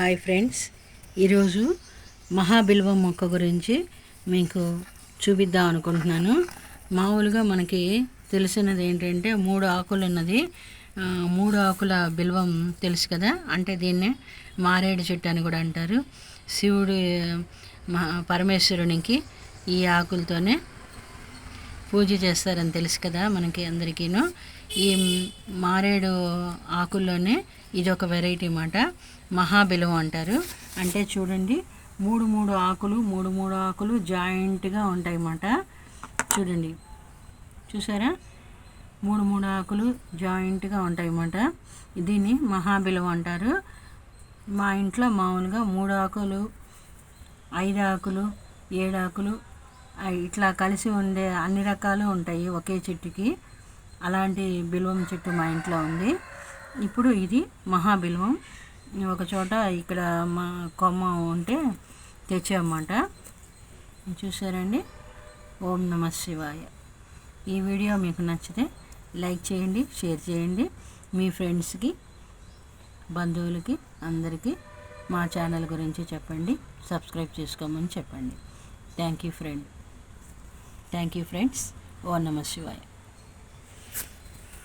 Hi friends. ఈరోజు మహాబిల్వం మొక్క గురించి మీకు చూపిద్దాం అనుకుంటున్నాను. మామూలుగా మనకి తెలిసినది ఏంటంటే మూడు ఆకులు ఉన్నది. మూడు ఆకుల బిల్వం తెలుసు కదా? అంటే దీన్నే మారేడు చెట్టు అని కూడా అంటారు. శివుడు మహా పరమేశ్వరునికి ఈ ఆకులతోనే పూజ చేస్తారని తెలుసు కదా మనకి అందరికీను. ఈ మారేడు ఆకుల్లోనే ఇది ఒక వెరైటీ మాట. మహాబిలం అంటారు. అంటే చూడండి మూడు మూడు ఆకులు మూడు మూడు ఆకులు జాయింట్గా ఉంటాయి అన్నమాట చూడండి. చూసారా? మూడు మూడు ఆకులు జాయింట్గా ఉంటాయి అన్నమాట దీన్ని మహాబిలం అంటారు. మా ఇంట్లో మామూలుగా మూడు ఆకులు ఐదు ఆకులు ఏడు ఆకులు ఇట్లా కలిసి ఉండే అన్ని రకాలు ఉంటాయి ఒకే చెట్టుకి. అలాంటి బిల్వం చెట్టు మా ఇంట్లో ఉంది. ఇప్పుడు ఇది మహాబిల్వం. ఒక చోట ఇక్కడ మా కొమ్మ ఉంటే తెచ్చామన్నమాట. చూసారండి ఓం నమ శివాయ. ఈ వీడియో మీకు నచ్చితే లైక్ చేయండి షేర్ చేయండి. మీ ఫ్రెండ్స్కి బంధువులకి అందరికీ మా ఛానల్ గురించి చెప్పండి. సబ్స్క్రైబ్ చేసుకోమని చెప్పండి. Thank you friend. Thank you friends ఓ నమ శివాయ